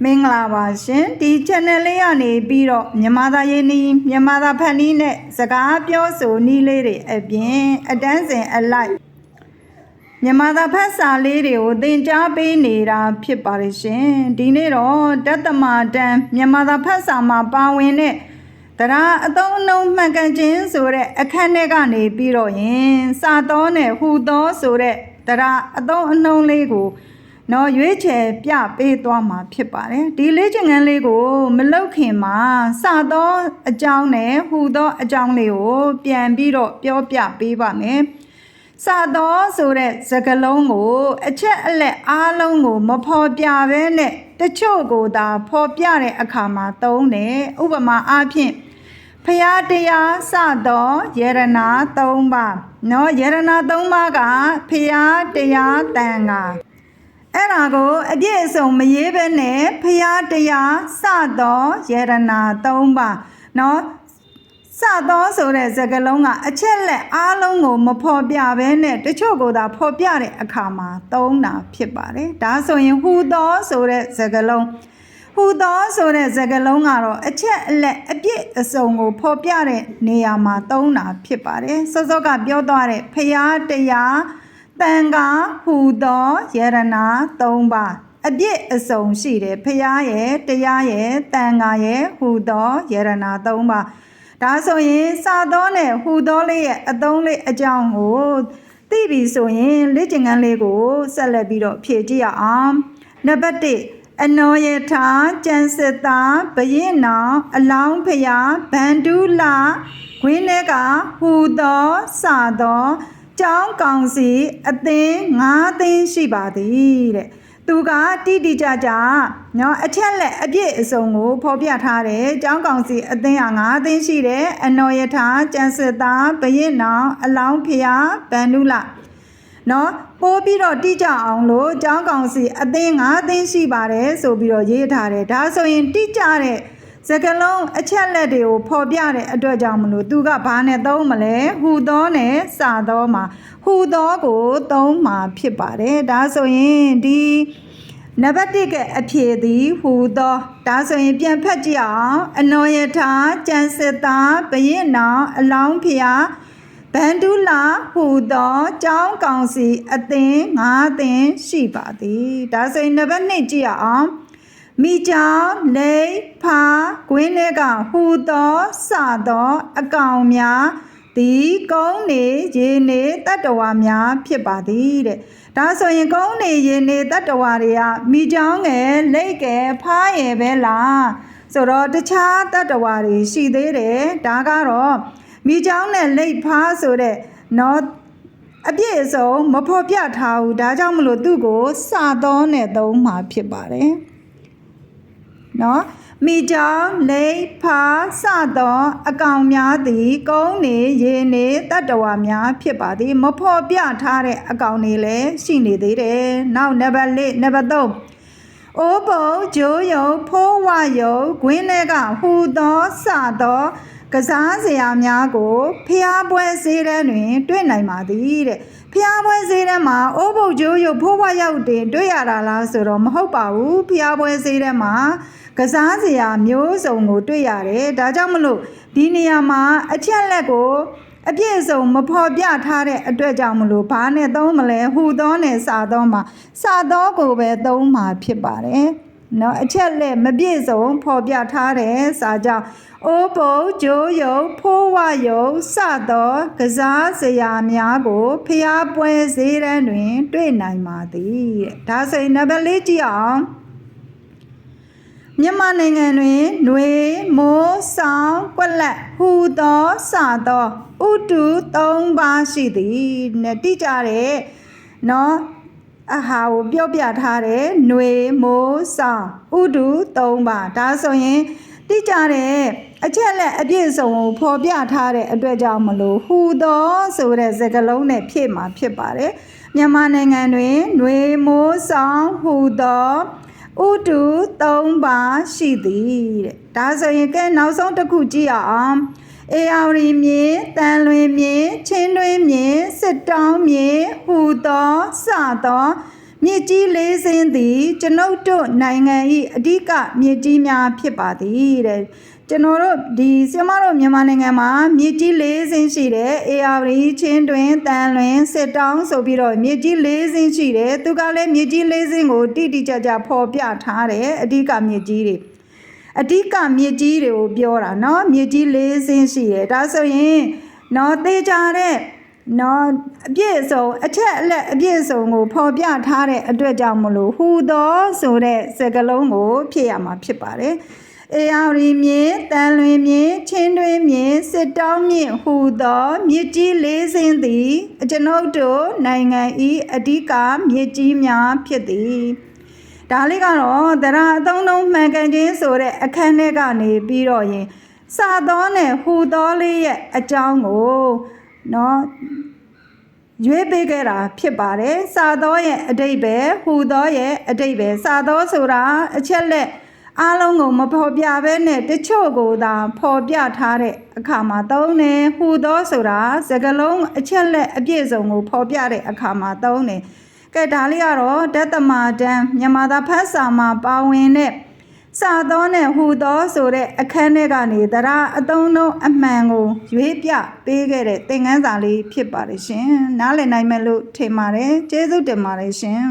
မင်္ဂလာပါရှင်ဒီ channel လေးကနေပြီးတော့မြန်မာသားရေးနီးမြန်မာသားဖန်နီးနဲ့စကားပြောဆိုနီးလေးတွေအပြင်အတန်းစဉ်အလိုက်မြန်မာသားဖတ်စာလေးတွေကိုသင်ကြားပေးနေတာဖြစ်ပါတယ်ရှင်ဒီနေ့တော့တတ္တမတန်မြန်မာသားဖတ်စာမှာပါဝင်တဲ့တရားအသုံးအနှုန်းမှန်ကန်ခြင်းဆိုတဲ့အခန်းထဲကနေပြီးတော့ရင်စာတော်နဲ့ဟူတော်ဆိုတဲ့တရားအသုံးအနှုန်းလေးကို နော်ရွေးချယ်ပြပေးသွားမှာဖြစ်ပါတယ်ဒီလေ့ကျင့်ခန်းလေးကိုမလောက်ခင်မှာစသောအကြောင်းနဲ့ဟူသောအကြောင်းလေးကိုပြန်ပြီးတော့ပြောပြပေးပါမယ်စသောဆိုတဲ့စကားလုံးကို အချက်အလက်အားလုံးကို မဖော်ပြဘဲနဲ့တချို့ကိုသာဖော်ပြတဲ့အခါမှာသုံးတယ်ဥပမာအားဖြင့်ဖရာတရားစသောယရနာ၃ပါးเนาะယရနာ၃ပါးကဖရာတရားတန်ခါ အဲ့ဒါကိုအပြည့်အစုံမရေးဘဲနဲ့ဖရာတရားစသောယရနာ၃ပါးเนาะစသောဆိုတဲ့စကားလုံးကအချက်လက်အားလုံးကိုမဖော်ပြဘဲနဲ့တချို့ကိုသာဖော်ပြတဲ့အခါမှာသုံးတာဖြစ်ပါတယ်ဒါဆိုရင်ဟူသောဆိုတဲ့စကားလုံးဟူသောဆိုတဲ့စကားလုံးကတော့အချက်အလက်အပြည့်အစုံကိုဖော်ပြတဲ့နေရာမှာသုံးတာဖြစ်ပါတယ်စောစောကပြောသွားတဲ့ဖရာတရား တန်ခါဟူသောယရနာ၃ပါးအပြည့်အစုံရှိတယ်ဖရာရဲ့တရားရဲ့တန်ခါရဲ့ဟူသောယရနာ၃ပါးဒါဆိုရင်စာသောနဲ့ဟူသောလေးရဲ့အသုံးလေးအကြောင်းကိုသိပြီဆိုရင်လေ့ကျင့်ခန်းလေးကိုဆက်လက်ပြီးတော့ဖြည့်ကြည့်ရအောင်နံပါတ်1အနောယထာကျန်စစ်တာဘရင်နောင်အလောင်းဖရာဗန္ဓုလာခွင်းထဲကဟူသောစာသော ကြောင်းကောင်စီအသင်း၅သင်းရှိပါသည်တဲ့သူကတိတိကျကျနော်အချက်လက်အပြည့်အစုံကိုဖော်ပြထားတယ်။ကျောင်းကောင်စီအသင်းဟာ၅သင်းရှိတယ်။အနော်ယထာ၊ကျန်စစ်သား၊ဘရင်နောင်၊အလောင်းဖျား၊ဗန်နုလနော်ပိုးပြီးတော့တိကျအောင်လို့ကျောင်းကောင်စီအသင်း၅သင်းရှိပါတယ်ဆိုပြီးတော့ရေးထားတယ်။ဒါဆိုရင်တိကျတဲ့ စကလုံးအချက်လက်တွေကိုဖော်ပြတဲ့အတွက်ကြောင့်မလို့သူကဘာနဲ့သုံးမလဲဟူသောနဲ့စာသောမှာဟူသောကိုသုံးမှာဖြစ်ပါတယ်ဒါဆိုရင်ဒီနံပါတ်1ကအဖြေသည်ဟူသောဒါဆိုရင်ပြန်ဖတ်ကြည့်အောင်အနောယထာကျန်စစ်သားဘရင်နောင်အလောင်းဖျားဗန္ဓုလာဟူသောကျောင်းကောင်စီအသင်း၅သင်းရှိပါသည်ဒါဆိုရင်နံပါတ်2ကြည့်ရအောင် မိကြောင်လိမ့်ဖာကွင်းထဲကဟူသောစသော အကောင်များဒီကုန်းနေရေနေတတ္တဝါများဖြစ်ပါသည်တဲ့ဒါဆိုရင်ကုန်းနေရေနေတတ္တဝါတွေကမိကြောင်ငယ်လိတ်ကယ်ဖားရယ်ပဲလားဆိုတော့တခြားတတ္တဝါတွေရှိသေးတယ်ဒါကတော့မိကြောင်နဲ့လိတ်ဖားဆိုတဲ့နော်အပြည့်အစုံမဖော်ပြထားဘူးဒါကြောင့်မလို့သူ့ကိုစသောနဲ့သုံးမှာဖြစ်ပါတယ် နော်မိကြောင်လိပ်ဖာစသောအကောင်များသည်ကုန်းနေရေနေတတ္တဝါများဖြစ်ပါသည်မဖော်ပြထားတဲ့အကောင်တွေလည်းရှိနေသေးတယ်နောက်နံပါတ်၄နံပါတ်3အိုးပုံဂျိုးယုံဖိုးဝယုံဂွင်းတွေကဟူသောစသော ကစားစရာများကိုဖျားပွဲဈေးတန်းတွင် တွေ့နိုင်ပါသည်တဲ့ဖျားပွဲဈေးတန်းမှာအိုးပုတ်ဂျိုးယုံဖိုးဝရောက်တင်တွေ့ရတာလားဆိုတော့မဟုတ်ပါဘူးဖျားပွဲဈေးတန်းမှာကစားစရာမျိုးစုံကိုတွေ့ရတယ်ဒါကြောင့်မလို့ဒီနေရာမှာအချက်လက်ကိုအပြည့်အစုံမဖော်ပြထားတဲ့အတွက်ကြောင့်မလို့ဘာနဲ့သုံးမလဲဟူသောနဲ့စာသောမှာစာသောကိုပဲသုံးမှာဖြစ်ပါတယ် เนาะအချက်လက်မပြည့်စုံဖော်ပြထားတဲ့စာကြောင့်အိုးပုတ်ဂျိုးယုံဖိုးဝယုံစသောကစားစရာများကိုဖျားပွဲဈေးတန်းတွင် တွေ့နိုင်ပါသည်တဲ့ဒါဆိုရင်နံပါတ်၄ကြည့်အောင် မြန်မာနိုင်ငံတွင်ຫນွေမိုးဆောင်ကွက်လက်ဟူသောစသောဥတု၃ပါးရှိသည်နဲ့တိကြတဲ့နော် အဟာကိုပြောပြထားတဲ့ຫນွေမိုးဆောင်ဥတု၃ပါးဒါဆိုရင်တိကြတဲ့အချက်လက်အပြည့်စုံကိုဖော်ပြထားတဲ့အတွက်ကြောင့်မလို့ဟူသောဆိုတဲ့စကားလုံးနဲ့ဖြည့်မှာဖြစ်ပါတယ်မြန်မာနိုင်ငံတွင်ຫນွေမိုးဆောင်ဟူသော ဥတု၃ပါးရှိသည်တဲ့ဒါဆိုရင်ကဲနောက်ဆုံးတစ်ခုကြည့်ရအောင် အေယာဝတီမြေတန်လွင်မြေချင်းတွင်းမြေစစ်တောင်းမြေဟူသောစသောမြစ်ကြီးလေးစင်းသည် ကျွန်ုပ်တို့နိုင်ငံ၏အဓိကမြစ်ကြီးများဖြစ်ပါသည်တဲ့ကျွန်တော်တို့ဒီဆီမတို့မြန်မာနိုင်ငံမှာမြစ်ကြီးလေးစင်းရှိတယ်အေယာဝတီချင်းတွင်တန်လွင်စစ်တောင်းဆိုပြီးတော့မြစ်ကြီးလေးစင်းရှိတယ်သူကလည်းမြစ်ကြီးလေးစင်းကိုတိတိကျကျဖော်ပြထားတယ်အဓိကမြစ်ကြီးတွေ အဓိကမြစ်ကြီးတွေကိုပြောတာเนาะမြစ်ကြီး၄စင်းရှိတယ်ဒါဆိုရင်เนาะသေချာတဲ့เนาะအပြည့်အစုံအချက်အလက်အပြည့်အစုံကိုဖော်ပြထားတဲ့အတွက်ကြောင့်မလို့ဟူသောဆိုတဲ့စကားလုံးကိုဖြည့်ရမှာဖြစ်ပါတယ်အေယာရီမြေတန်လွင်မြေချင်းတွင်မြေစစ်တောင်းမြေဟူသောမြစ်ကြီး၄စင်းသည်ကျွန်ုပ်တို့နိုင်ငံဤအဓိကမြစ်ကြီးများဖြစ်သည် ဒါလေးကတော့တရာအသုံးလုံးမှန်ကန်ခြင်းဆိုတဲ့အခန်းထဲကနေပြီးတော့ရင်စာသောနဲ့ဟူသောလေးရဲ့အကြောင်းကိုเนาะရွေးပေးခဲ့တာဖြစ်ပါတယ်စာသောရဲ့အတိတ်ပဲဟူသောရဲ့အတိတ်ပဲစာသောဆိုတာအချက်လက်အားလုံးကိုမဖော်ပြဘဲနဲ့တချို့ကိုသာဖော်ပြထားတဲ့အခါမှာသုံးတယ်ဟူသောဆိုတာစကားလုံးအချက်လက်အပြည့်စုံကိုဖော်ပြတဲ့အခါမှာသုံးတယ် ကဲဒါလေးကတော့တတမာတန်မြန်မာသားဖတ်စာမှာပါဝင်တဲ့စာသောနဲ့ဟူသောဆိုတဲ့အခန်းထဲကနေတရာအသုံးလုံးအမှန်ကိုရွေးပြပေးခဲ့တဲ့သင်ခန်းစာလေးဖြစ်ပါတယ်ရှင်နားလည်နိုင်မယ်လို့ထင်ပါတယ်ကျေးဇူးတင်ပါတယ်ရှင်